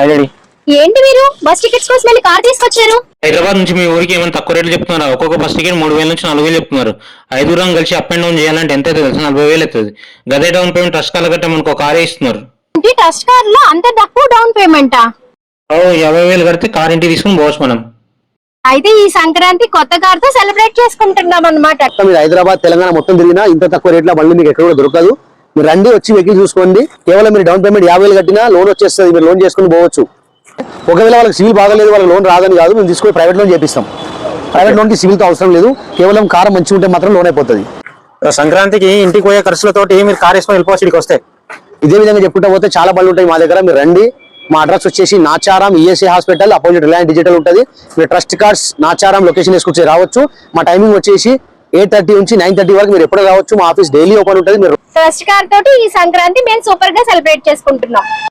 Already ఏంటి మీరు? Bus tickets కోసం వెళ్ళి కార్ తీసుకొచ్చారు? హైదరాబాద్ నుంచి మీ ఊరికి ఏమైనా తక్కువ రేట్లు చెప్తున్నారా? ఒక్కొక్క బస్ టికెట్ మూడు వేల నుంచి నాలుగు వేలు చెప్తున్నారు. ఐదుగురం కలిసి అప్ అండ్ డౌన్ చేయాలంటే ఎంత అవుతుంది తెలుసా? నలభై వేలు అవుతుంది. గదే డౌన్ పేమెంట్ ట్రస్ట్ కాల కట్టే మనకు ఒక కారే ఇస్తున్నారు. ఏంటి ట్రస్ట్ కార్లో అంత తక్కువ డౌన్ పేమెంటా? ఓ యాభై వేలు కడితే కార్ ఇంటికి తీసుకుని పోవచ్చు మనం. అయితే ఈ సంక్రాంతి కొత్త కార్తో సెలబ్రేట్ చేసుకుంటున్నాం మీరు హైదరాబాద్ తెలంగాణ మొత్తం తిరిగినా ఇంత తక్కువ రేట్లో మళ్ళీ మీకు ఎక్కడ కూడా దొరకదు. మీరు రండి వచ్చి వెహికల్ చూసుకోండి. కేవలం మీరు డౌన్ పేమెంట్ యాభై వేలు కట్టినా లోన్ వచ్చేస్తుంది మీరు లోన్ చేసుకుని పోవచ్చు. ఒకవేళ వాళ్ళకి సివిల్ బాగలేదు వాళ్ళకి లోన్ రాదని కాదు మేము తీసుకొని ప్రైవేట్ లోన్ చేపిస్తాం. ప్రైవేట్ లోన్కి సివిల్తో అవసరం లేదు కేవలం కార్ మంచిగా ఉంటే మాత్రం లోన్ అయిపోతుంది. సంక్రాంతికి ఇంటికి పోయే ఖర్చులతోటి మీరు కార్ వేసుకొని వెళ్ళిపోవచ్చు ఇక్కడికి వస్తే. ఇదే విధంగా చెప్పుకుంటూ పోతే చాలా బళ్ళు ఉంటాయి మా దగ్గర మీరు రండి. మా అడ్రస్ వచ్చేసి Nacharam ESI hospital opposite Reliance digital ఉంటుంది. మీరు ట్రస్ట్ కార్డ్స్ నాచారం లొకేషన్ వేసుకొచ్చి రావచ్చు. మా టైమింగ్ వచ్చేసి ఎయిట్ థర్టీ నుంచి నైన్ థర్టీ వరకు మీరు ఎప్పుడు రావచ్చు. మా ఆఫీస్ డైలీ ఓపెన్ ఉంటుంది. మీరు ట్రస్ట్ తోటి ఈ సంక్రాంతి మేము సూపర్గా సెలబ్రేట్ చేసుకుంటున్నాం.